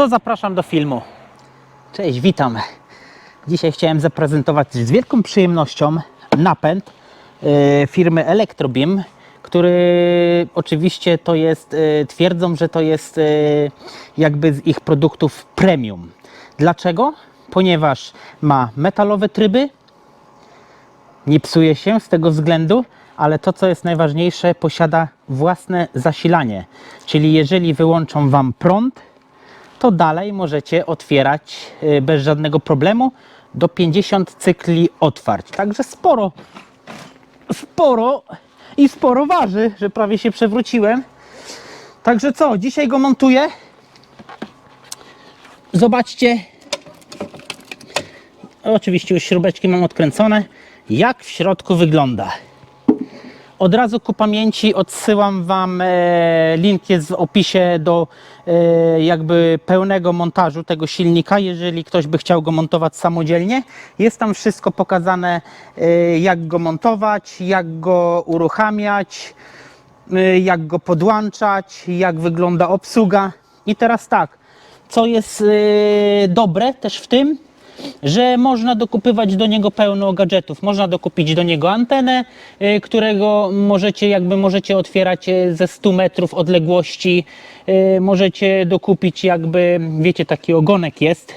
to zapraszam do filmu. Cześć, witam. Dzisiaj chciałem zaprezentować z wielką przyjemnością napęd e, firmy Electrobeam, który oczywiście to jest, e, twierdzą, że to jest e, jakby z ich produktów premium. Dlaczego? Ponieważ ma metalowe tryby, nie psuje się z tego względu, ale to, co jest najważniejsze, posiada własne zasilanie. Czyli jeżeli wyłączą Wam prąd, to dalej możecie otwierać y, bez żadnego problemu do 50 cykli otwarć. Także sporo, sporo i sporo waży, że prawie się przewróciłem. Także co, dzisiaj go montuję. Zobaczcie, Oczywiście już śrubeczki mam odkręcone. Jak w środku wygląda? Od razu ku pamięci odsyłam Wam e, link jest w opisie do e, jakby pełnego montażu tego silnika, jeżeli ktoś by chciał go montować samodzielnie. Jest tam wszystko pokazane, e, jak go montować, jak go uruchamiać, jak go podłączać, jak wygląda obsługa. I teraz tak, co jest dobre też w tym, że można dokupywać do niego pełno gadżetów. Można dokupić do niego antenę, y, którego możecie jakby możecie otwierać y, ze 100 metrów odległości. Y, Możecie dokupić jakby, wiecie, taki ogonek jest,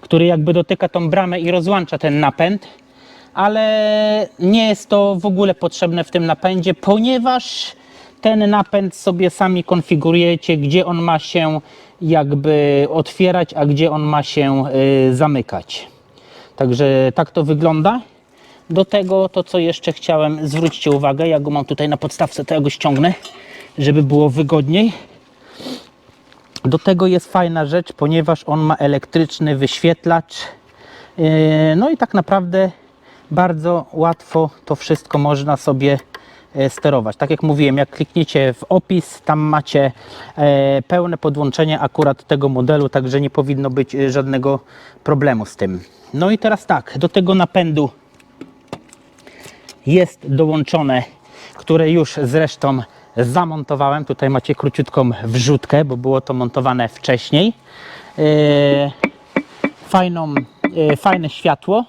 który jakby dotyka tą bramę i rozłącza ten napęd. Ale nie jest to w ogóle potrzebne w tym napędzie, ponieważ ten napęd sobie sami konfigurujecie, gdzie on ma się jakby otwierać, a gdzie on ma się y, zamykać. Także tak to wygląda. Do tego to, co jeszcze chciałem, zwróćcie uwagę, ja go mam tutaj na podstawce, to ja go ściągnę, żeby było wygodniej. Do tego jest fajna rzecz, ponieważ on ma elektryczny wyświetlacz. Yy, No i tak naprawdę bardzo łatwo to wszystko można sobie sterować. Tak jak mówiłem, jak klikniecie w opis, tam macie e, pełne podłączenie akurat tego modelu, także nie powinno być e, żadnego problemu z tym. No i teraz tak, do tego napędu jest dołączone, które już zresztą zamontowałem. Tutaj macie króciutką wrzutkę, bo było to montowane wcześniej. E, Fajną, e, fajne światło.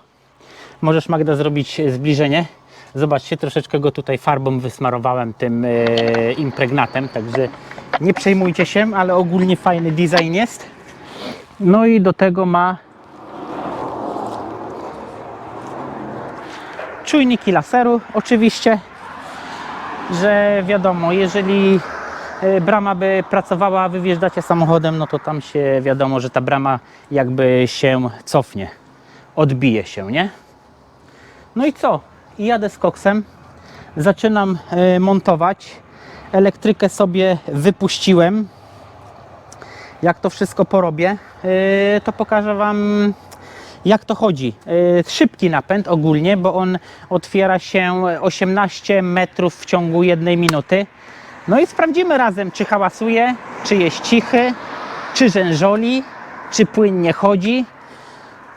Możesz Magda zrobić zbliżenie. Zobaczcie, troszeczkę go tutaj farbą wysmarowałem tym e, impregnatem, także nie przejmujcie się, ale ogólnie fajny design jest. No i do tego ma czujniki laseru oczywiście, że wiadomo, jeżeli e, brama by pracowała, a wy wjeżdżacie samochodem, no to tam się wiadomo, że ta brama jakby się cofnie, odbije się, nie? No i co? I jadę z koksem, zaczynam e, montować. Elektrykę sobie wypuściłem. Jak to wszystko porobię, e, to pokażę Wam jak to chodzi. E, Szybki napęd ogólnie, bo on otwiera się 18 metrów w ciągu jednej minuty. No i sprawdzimy razem, czy hałasuje, czy jest cichy, czy rzężoli, czy płynnie chodzi.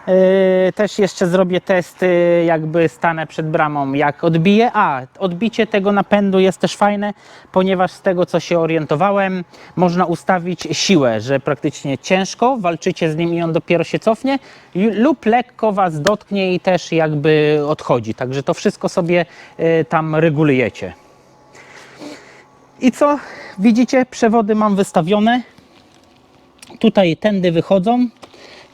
Yy, Też jeszcze zrobię test, yy, jakby stanę przed bramą, jak odbiję. A, odbicie tego napędu jest też fajne, ponieważ z tego co się orientowałem, można ustawić siłę, że praktycznie ciężko walczycie z nim i on dopiero się cofnie, lub lekko was dotknie i też jakby odchodzi. Także to wszystko sobie yy, tam regulujecie. I co? Widzicie, przewody mam wystawione. Tutaj tędy wychodzą.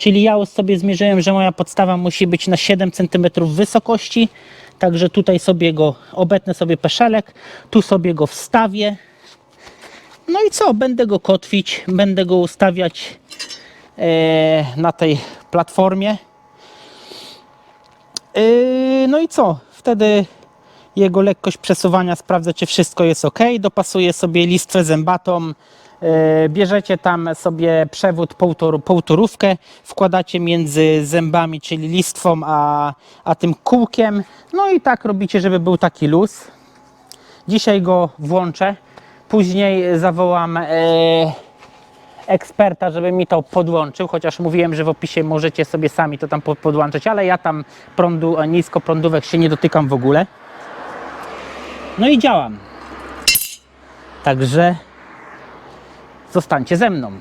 Czyli ja sobie zmierzyłem, że moja podstawa musi być na 7 cm wysokości. Także tutaj sobie go obetnę sobie peszelek, tu sobie go wstawię. No i co? Będę go kotwić, będę go ustawiać e, na tej platformie. Yy, no i co? Wtedy jego lekkość przesuwania sprawdzę, czy wszystko jest ok. Dopasuję sobie listwę zębatą. Yy, Bierzecie tam sobie przewód półtor, półtorówkę, wkładacie między zębami, czyli listwą, a, a tym kółkiem. No i tak robicie, żeby był taki luz. Dzisiaj go włączę. Później zawołam e, eksperta, żeby mi to podłączył, chociaż mówiłem, że w opisie możecie sobie sami to tam po- podłączyć, ale ja tam prądu, a niskoprądówek się nie dotykam w ogóle. No i działam. Także zostańcie ze mną.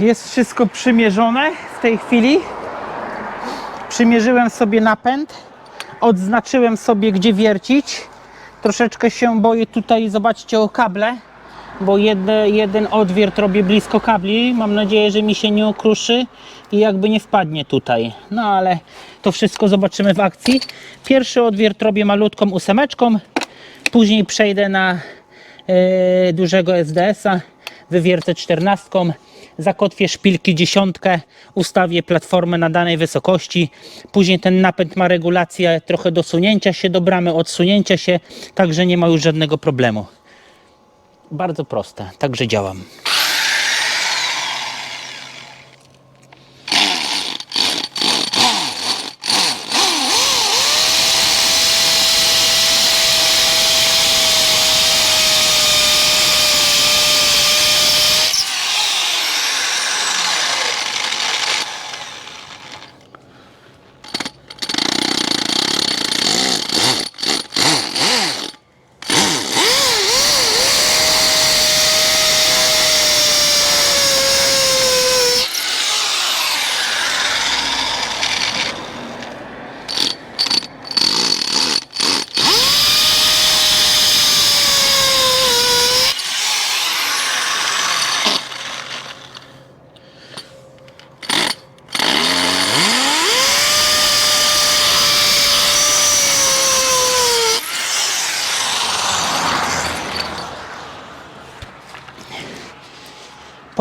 Jest wszystko przymierzone w tej chwili. Przymierzyłem sobie napęd, odznaczyłem sobie gdzie wiercić. Troszeczkę się boję tutaj, zobaczcie o kable, bo jedne, jeden odwiert robię blisko kabli. Mam nadzieję, że mi się nie okruszy i jakby nie wpadnie tutaj. No ale to wszystko zobaczymy w akcji. Pierwszy odwiert robię malutką ósemeczką, później przejdę na e, dużego SDS-a, wywiercę czternastką, zakotwię szpilki dziesiątkę, ustawię platformę na danej wysokości, później ten napęd ma regulację trochę dosunięcia się do bramy, odsunięcia się, także nie ma już żadnego problemu. Bardzo proste, także działam.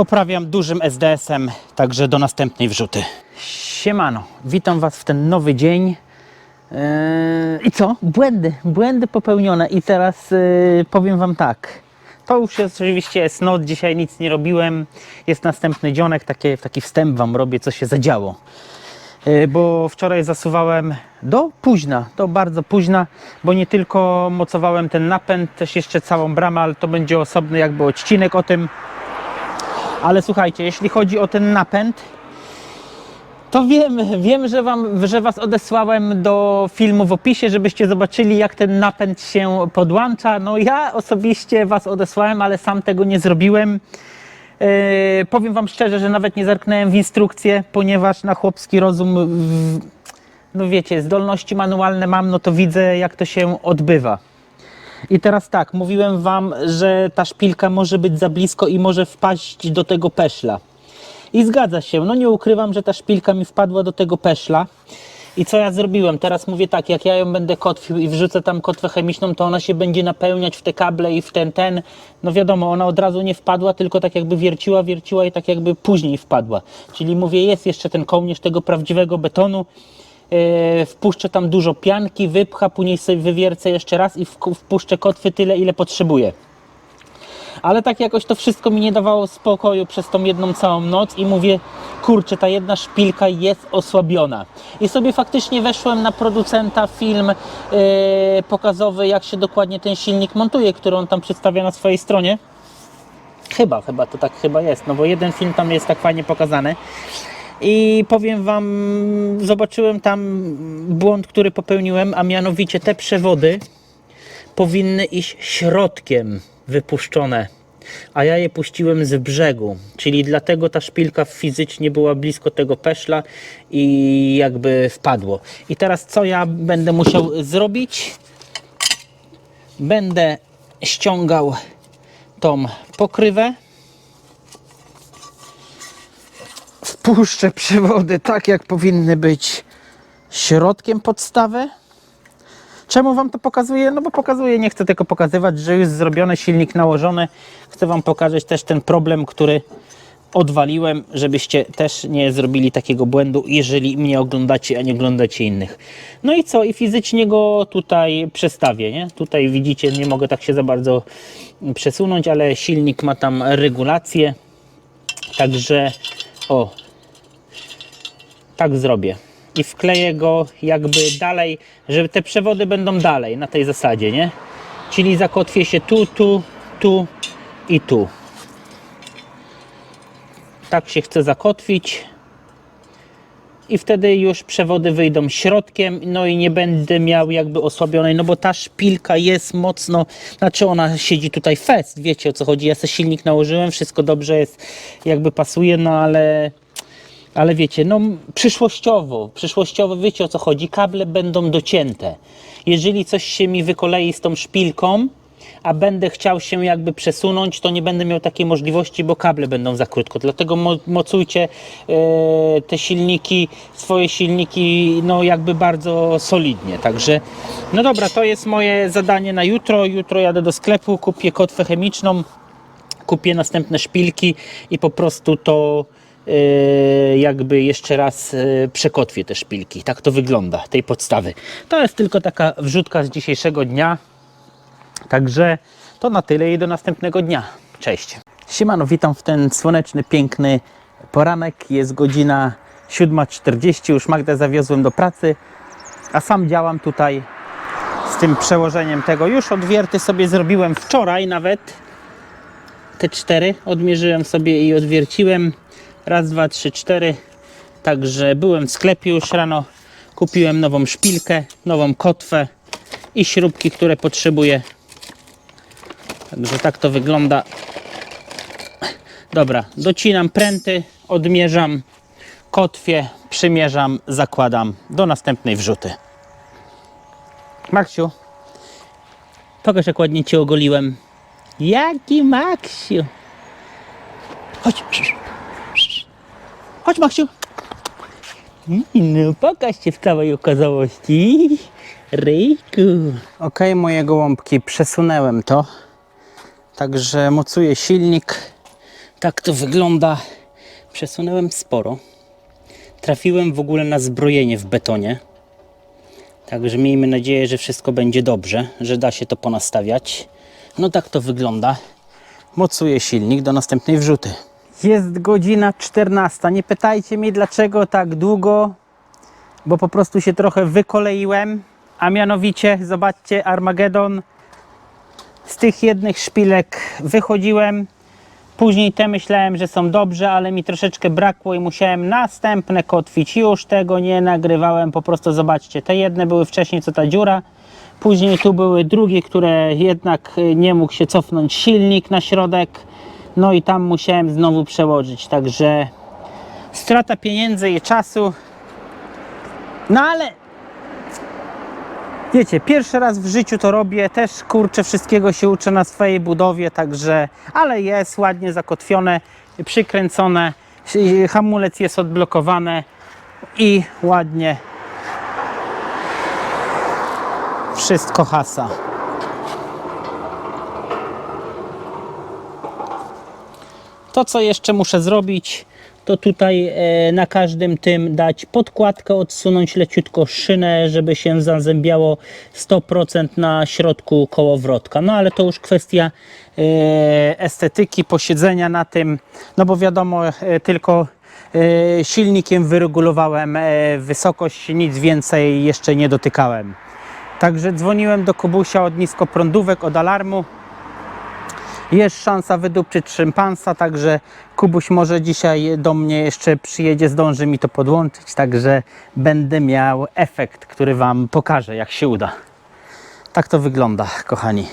Poprawiam dużym SDS-em, także do następnej wrzuty. Siemano, witam Was w ten nowy dzień. Yy, I co? Błędy, błędy popełnione. I teraz yy, powiem Wam tak. To już jest oczywiście noc, dzisiaj nic nie robiłem. Jest następny dzionek, takie, taki wstęp Wam robię, co się zadziało. Yy, Bo wczoraj zasuwałem do późna, do bardzo późna, bo nie tylko mocowałem ten napęd, też jeszcze całą bramę, ale to będzie osobny jakby odcinek o tym. Ale słuchajcie, jeśli chodzi o ten napęd, to wiem, wiem, że, wam, że Was odesłałem do filmu w opisie, żebyście zobaczyli, jak ten napęd się podłącza. No ja osobiście Was odesłałem, ale sam tego nie zrobiłem. Yy, powiem Wam szczerze, że nawet nie zerknąłem w instrukcję, ponieważ na chłopski rozum, w, no wiecie, zdolności manualne mam, no to widzę, jak to się odbywa. I teraz tak, mówiłem Wam, że ta szpilka może być za blisko i może wpaść do tego peszla. I zgadza się, no nie ukrywam, że ta szpilka mi wpadła do tego peszla. I co ja zrobiłem? Teraz mówię tak, jak ja ją będę kotwił i wrzucę tam kotwę chemiczną, to ona się będzie napełniać w te kable i w ten, ten. No wiadomo, ona od razu nie wpadła, tylko tak jakby wierciła, wierciła i tak jakby później wpadła. Czyli mówię, jest jeszcze ten kołnierz tego prawdziwego betonu. Yy, wpuszczę tam dużo pianki, wypcha, później sobie wywiercę jeszcze raz i wpuszczę kotwy tyle, ile potrzebuję. Ale tak jakoś to wszystko mi nie dawało spokoju przez tą jedną całą noc i mówię, kurczę, ta jedna szpilka jest osłabiona. I sobie faktycznie weszłem na producenta film yy, pokazowy, jak się dokładnie ten silnik montuje, który on tam przedstawia na swojej stronie. Chyba, chyba to tak chyba jest, no bo jeden film tam jest tak fajnie pokazany. I powiem Wam, zobaczyłem tam błąd, który popełniłem, a mianowicie te przewody powinny iść środkiem wypuszczone, a ja je puściłem z brzegu, czyli dlatego ta szpilka fizycznie była blisko tego peszla i jakby wpadło. I teraz co ja będę musiał zrobić? Będę ściągał tą pokrywę. Wpuszczę przewody tak, jak powinny być środkiem podstawy. Czemu Wam to pokazuję? No bo pokazuję, nie chcę tylko pokazywać, że już zrobiony silnik nałożony. Chcę Wam pokazać też ten problem, który odwaliłem, żebyście też nie zrobili takiego błędu, jeżeli mnie oglądacie, a nie oglądacie innych. No i co? I fizycznie go tutaj przestawię, nie? Tutaj widzicie, nie mogę tak się za bardzo przesunąć, ale silnik ma tam regulację. Także o, tak zrobię. I wkleję go jakby dalej, żeby te przewody będą dalej na tej zasadzie, nie? Czyli zakotwię się tu, tu, tu i tu. Tak się chcę zakotwić. i wtedy już przewody wyjdą środkiem, no i nie będę miał jakby osłabionej, no bo ta szpilka jest mocno, znaczy ona siedzi tutaj fest, wiecie o co chodzi, ja sobie silnik nałożyłem, wszystko dobrze jest, jakby pasuje, no ale ale wiecie, no przyszłościowo, przyszłościowo wiecie o co chodzi, kable będą docięte. Jeżeli coś się mi wykolei z tą szpilką, a będę chciał się jakby przesunąć, to nie będę miał takiej możliwości, bo kable będą za krótko. Dlatego mo mocujcie e, te silniki, swoje silniki, no jakby bardzo solidnie. Także, no dobra, to jest moje zadanie na jutro. Jutro jadę do sklepu, kupię kotwę chemiczną, kupię następne szpilki i po prostu to jakby jeszcze raz e, przekotwię te szpilki. Tak to wygląda, tej podstawy. To jest tylko taka wrzutka z dzisiejszego dnia. Także to na tyle i do następnego dnia. Cześć. Siemano, witam w ten słoneczny, piękny poranek. Jest godzina 7.40, już Magdę zawiozłem do pracy, a sam działam tutaj z tym przełożeniem tego. Już odwierty sobie zrobiłem wczoraj nawet. Te cztery odmierzyłem sobie i odwierciłem. Raz, dwa, trzy, cztery. Także byłem w sklepie już rano. Kupiłem nową szpilkę, nową kotwę i śrubki, które potrzebuję. Także tak to wygląda. Dobra, docinam pręty, odmierzam kotwie, przymierzam, zakładam do następnej wrzuty. Maksiu, pokaż jak ładnie Cię ogoliłem. Jaki Maksiu? Chodź. Chodź Maksiu. No pokaż się w całej okazałości. Ryjku. Ok, moje gołąbki, przesunęłem to. Także mocuję silnik. Tak to wygląda. Przesunąłem sporo. Trafiłem w ogóle na zbrojenie w betonie. Także miejmy nadzieję, że wszystko będzie dobrze, że da się to ponastawiać. No tak to wygląda. Mocuję silnik do następnej wrzuty. Jest godzina 14. Nie pytajcie mnie dlaczego tak długo, bo po prostu się trochę wykoleiłem. A mianowicie, zobaczcie, Armagedon z tych jednych szpilek wychodziłem. Później te myślałem, że są dobrze, ale mi troszeczkę brakło i musiałem następne kotwić. Już tego nie nagrywałem, po prostu zobaczcie. Te jedne były wcześniej, co ta dziura. Później tu były drugie, które jednak y, nie mógł się cofnąć silnik na środek. No i tam musiałem znowu przełożyć. Także strata pieniędzy i czasu. No ale Wiecie, pierwszy raz w życiu to robię, też kurczę, wszystkiego się uczę na swojej budowie, także, ale jest ładnie zakotwione, przykręcone, hamulec jest odblokowany i ładnie wszystko hasa. To, co jeszcze muszę zrobić, to tutaj e, na każdym tym dać podkładkę, odsunąć leciutko szynę, żeby się zazębiało 100% na środku kołowrotka. No ale to już kwestia e, estetyki, posiedzenia na tym, no bo wiadomo, e, tylko silnikiem wyregulowałem wysokość, nic więcej jeszcze nie dotykałem. Także dzwoniłem do Kubusia od niskoprądówek, od alarmu. Jest szansa wydupczyć szympansa, także Kubuś może dzisiaj do mnie jeszcze przyjedzie, zdąży mi to podłączyć, także będę miał efekt, który Wam pokażę, jak się uda. Tak to wygląda, kochani.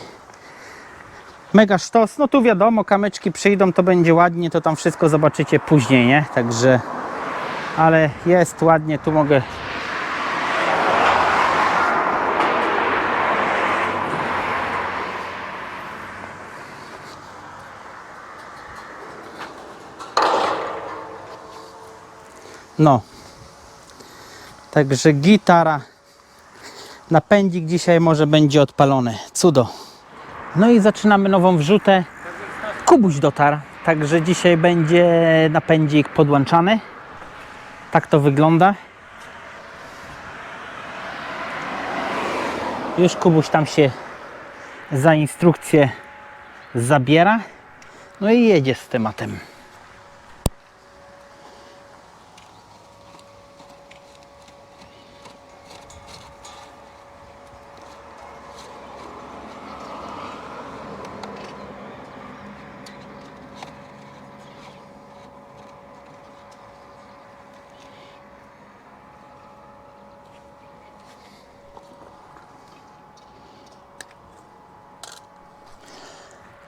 Mega sztos, no tu wiadomo, kamyczki przyjdą, to będzie ładnie, to tam wszystko zobaczycie później, nie? Także, ale jest ładnie, tu mogę No. Także gitara. Napędzik dzisiaj może będzie odpalony. Cudo. No i zaczynamy nową wrzutę. Kubuś dotarł. Także dzisiaj będzie napędzik podłączany. Tak to wygląda. Już Kubuś tam się za instrukcję zabiera. No i jedzie z tematem.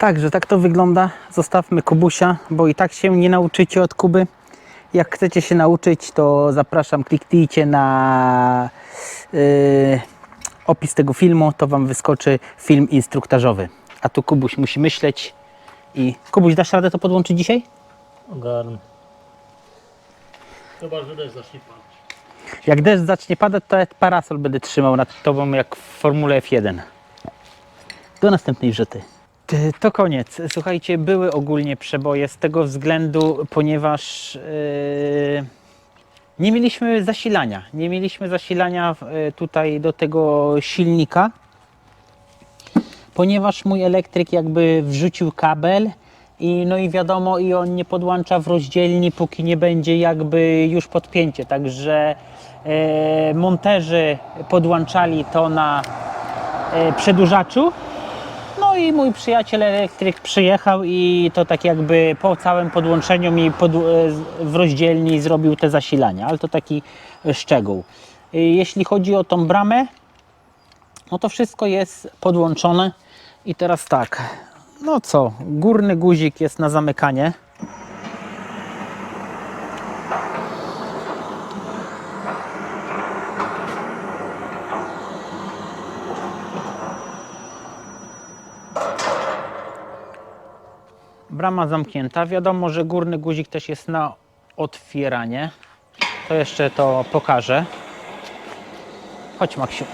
Także tak to wygląda. Zostawmy Kubusia, bo i tak się nie nauczycie od Kuby. Jak chcecie się nauczyć, to zapraszam, kliknijcie na yy, opis tego filmu, to Wam wyskoczy film instruktażowy. A tu Kubuś musi myśleć i... Kubuś, dasz radę to podłączyć dzisiaj? Ogarnę. Chyba, że deszcz zacznie padać. Jak deszcz zacznie padać, to ja parasol będę trzymał nad Tobą jak w Formule F1. Do następnej wrzuty. To koniec. Słuchajcie, były ogólnie przeboje z tego względu, ponieważ yy, nie mieliśmy zasilania. Nie mieliśmy zasilania yy, tutaj do tego silnika, ponieważ mój elektryk jakby wrzucił kabel i no i wiadomo, i on nie podłącza w rozdzielni, póki nie będzie jakby już podpięcie. Także e, monterzy podłączali to na e, przedłużaczu. No i mój przyjaciel elektryk przyjechał i to tak jakby po całym podłączeniu mi pod, e, w rozdzielni zrobił te zasilania, ale to taki e, szczegół. E, Jeśli chodzi o tą bramę, no to wszystko jest podłączone i teraz tak, no co, górny guzik jest na zamykanie. Brama zamknięta. Wiadomo, że górny guzik też jest na otwieranie. To jeszcze to pokażę. Chodź Maksiu.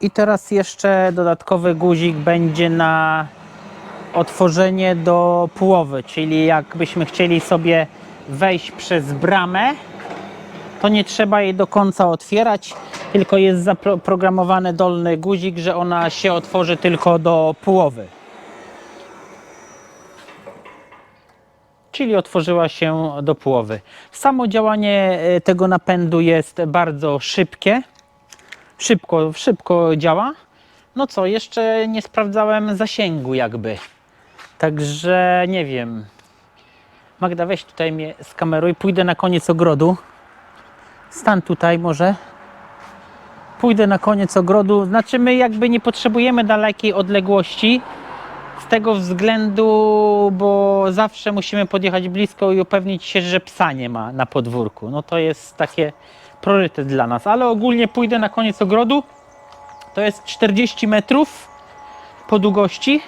I teraz jeszcze dodatkowy guzik będzie na otworzenie do połowy, czyli jakbyśmy chcieli sobie wejść przez bramę, to nie trzeba jej do końca otwierać, tylko jest zaprogramowany dolny guzik, że ona się otworzy tylko do połowy. Czyli otworzyła się do połowy. Samo działanie e, tego napędu jest bardzo szybkie szybko, szybko działa. No co, jeszcze nie sprawdzałem zasięgu jakby. Także nie wiem. Magda, weź tutaj mnie skameruj. Pójdę na koniec ogrodu. Stan tutaj może. Pójdę na koniec ogrodu. Znaczy my jakby nie potrzebujemy dalekiej odległości. Z tego względu, bo zawsze musimy podjechać blisko i upewnić się, że psa nie ma na podwórku. No to jest takie priorytet dla nas. Ale ogólnie pójdę na koniec ogrodu. To jest 40 metrów po długości.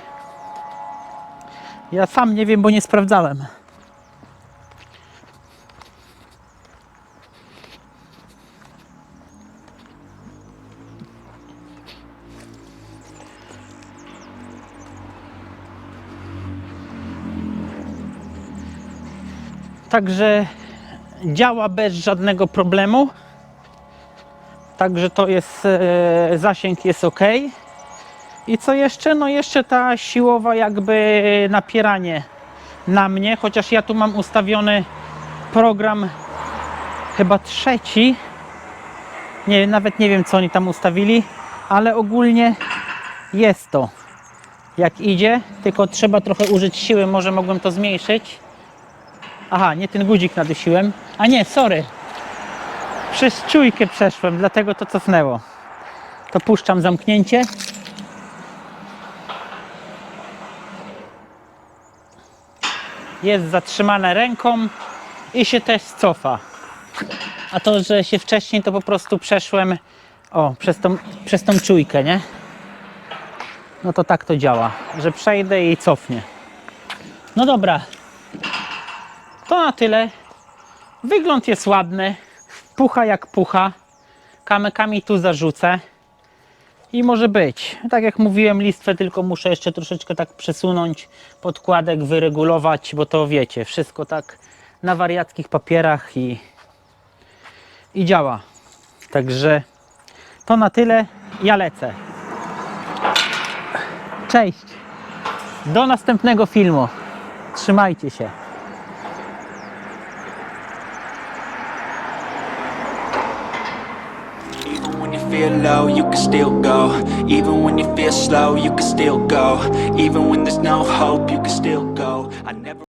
Ja sam nie wiem, bo nie sprawdzałem. Także działa bez żadnego problemu. Także to jest e, zasięg jest ok. I co jeszcze? No jeszcze ta siłowa jakby napieranie na mnie, chociaż ja tu mam ustawiony program chyba trzeci. Nie, nawet nie wiem co oni tam ustawili, ale ogólnie jest to. Jak idzie, tylko trzeba trochę użyć siły, może mogłem to zmniejszyć. Aha, nie ten guzik nadusiłem. A nie, sorry. Przez czujkę przeszłem, dlatego to cofnęło. To puszczam zamknięcie. Jest zatrzymane ręką i się też cofa. A to, że się wcześniej to po prostu przeszłem o, przez tą, przez tą czujkę, nie? No to tak to działa, że przejdę i cofnie. No dobra, to na tyle. Wygląd jest ładny. Pucha jak pucha. Kamykami tu zarzucę. I może być. Tak jak mówiłem, listwę tylko muszę jeszcze troszeczkę tak przesunąć, podkładek wyregulować, bo to wiecie, wszystko tak na wariackich papierach i, i działa. Także to na tyle. Ja lecę. Cześć. Do następnego filmu. Trzymajcie się. Feel low, you can still go. Even when you feel slow, you can still go. Even when there's no hope, you can still go.